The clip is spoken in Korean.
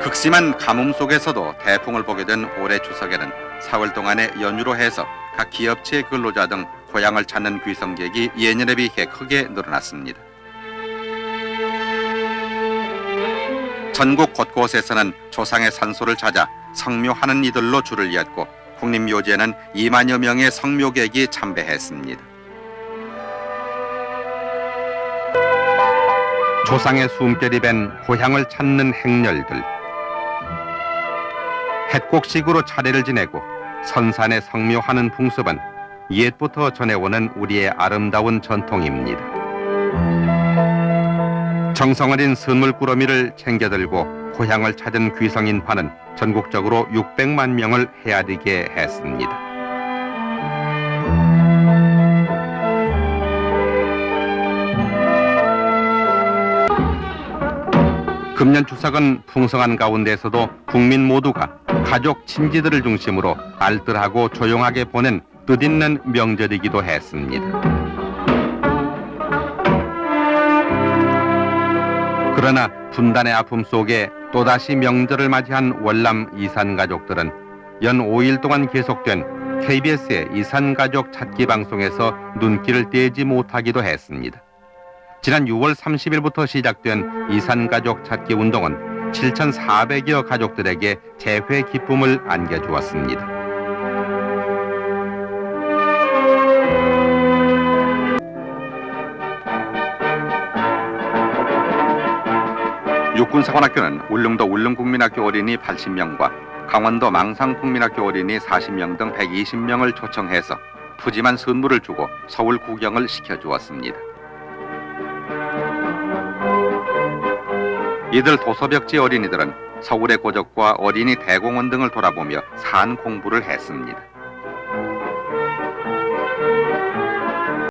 극심한 가뭄 속에서도 태풍을 보게 된 올해 추석에는 사흘 동안의 연휴로 해서 각 기업체 근로자 등 고향을 찾는 귀성객이 예년에 비해 크게 늘어났습니다. 전국 곳곳에서는 조상의 산소를 찾아 성묘하는 이들로 줄을 이었고 국립묘지에는 2만여 명의 성묘객이 참배했습니다. 조상의 숨결이 밴 고향을 찾는 행렬들 햇곡식으로 차례를 지내고 선산에 성묘하는 풍습은 옛부터 전해오는 우리의 아름다운 전통입니다. 정성어린 선물꾸러미를 챙겨들고 고향을 찾은 귀성인 파는 전국적으로 600만 명을 헤아리게 했습니다. 금년 추석은 풍성한 가운데서도 국민 모두가 가족 친지들을 중심으로 알뜰하고 조용하게 보낸 뜻있는 명절이기도 했습니다. 그러나 분단의 아픔 속에 또다시 명절을 맞이한 월남 이산 가족들은 연 5일 동안 계속된 KBS의 이산 가족 찾기 방송에서 눈길을 떼지 못하기도 했습니다. 지난 6월 30일부터 시작된 이산 가족 찾기 운동은 7,400여 가족들에게 재회 기쁨을 안겨주었습니다. 육군사관학교는 울릉도 울릉국민학교 어린이 80명과 강원도 망상국민학교 어린이 40명 등 120명을 초청해서 푸짐한 선물을 주고 서울 구경을 시켜주었습니다. 이들 도서벽지 어린이들은 서울의 고적과 어린이 대공원 등을 돌아보며 산 공부를 했습니다.